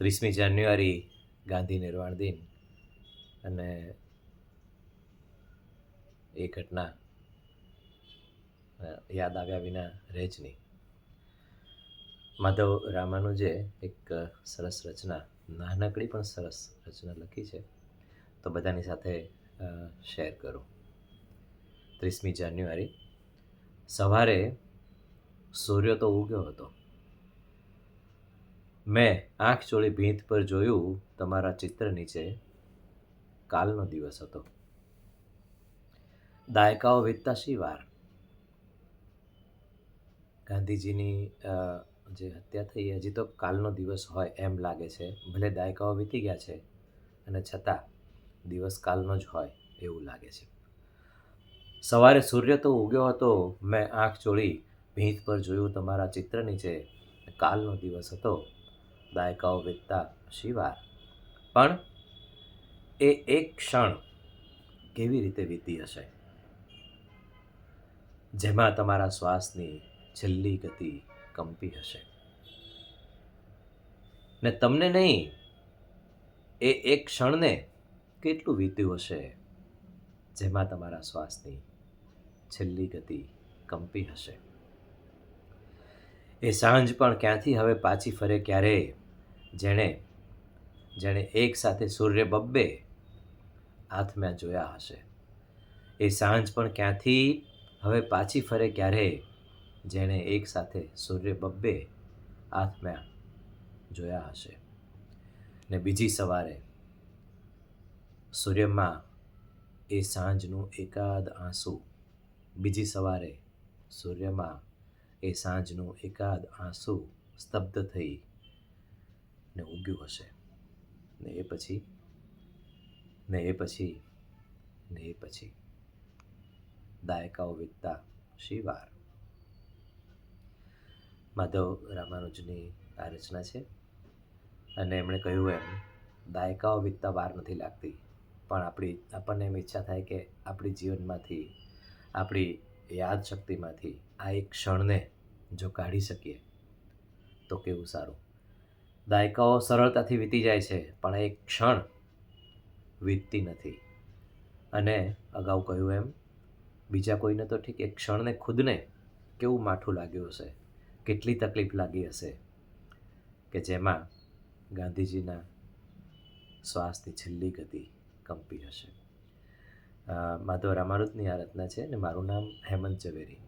ત્રીસમી જાન્યુઆરી ગાંધી નિર્વાણ દિન. અને એ ઘટના યાદ આવ્યા વિના રહે જ નહીં. માધવ રામાનુજે એક સરસ રચના, નાનકડી પણ સરસ રચના લખી છે, તો બધાની સાથે શેર કરું. ત્રીસમી જાન્યુઆરી, સવારે સૂર્ય તો ઉગ્યો હતો. મેં આંખ ચોળી ભીંત પર જોયું તમારા ચિત્ર નીચે કાલનો દિવસ હતો. દાયકાઓ વીતતા શી વાર? ગાંધીજીની જે હત્યા થઈ, હજી તો કાલનો દિવસ હોય એમ લાગે છે. ભલે દાયકાઓ વીતી ગયા છે, અને છતાં દિવસ કાલનો જ હોય એવું લાગે છે. સવારે સૂર્ય તો ઉગ્યો હતો, મેં આંખ ચોળી ભીંત પર જોયું તમારા ચિત્ર નીચે કાલનો દિવસ હતો. દાયકાઓ વીતતા શિવાર. પણ એ એક ક્ષણ કેવી રીતે વીતી હશે? જેમાં તમારા શ્વાસની છેલ્લી ગતિ કંપી હશે. ને તમને નહીં, એ એક ક્ષણને કેટલું વીત્યું હશે? જેમાં તમારા શ્વાસની છેલ્લી ગતિ કંપી હશે. એ સાંજ પણ ક્યાંથી હવે પાછી ફરે ક્યારે? જેણે જેણે એક સાથે સૂર્ય બબ્બે હાથમાં જોયા હશે. એ સાંજ પણ ક્યાંથી? હવે પાછી ફરે ક્યારે? જેણે એક સાથે સૂર્ય બબ્બે હાથમાં જોયા હશે. ને બીજી સવારે સૂર્યમાં એ સાંજનું એકાદ આંસુ, બીજી સવારે સૂર્યમાં એ સાંજનું એકાદ આંસુ સ્તબ્ધ થઈ ને ઉગ્યું હશે. ને એ પછી, ને એ પછી, ને એ પછી. દાયકાઓ વીતતા શિવાર માધવ રામાનુજની આ રચના છે. અને એમણે કહ્યું એમ, દાયકાઓ વીતતા વાર નથી લાગતી. પણ આપણી, આપણને એમ ઈચ્છા થાય કે આપણી જીવનમાંથી, આપણી યાદશક્તિમાંથી આ એક ક્ષણને જો કાઢી શકીએ, તો કેવું સારું? દાયકાઓ સરળતાથી વીતી જાય છે, પણ એક ક્ષણ વીતતી નથી. અને અગાઉ કહ્યું એમ, બીજા કોઈને તો ઠીક એક ક્ષણને ખુદને કેવું માઠું લાગ્યું હશે? કેટલી તકલીફ લાગી હશે? કે જેમાં ગાંધીજીના શ્વાસની છેલ્લી ગતિ કંપી હશે? માધવ રામાનુજની આ રચના છે અને મારું નામ હેમંત ઝવેરી.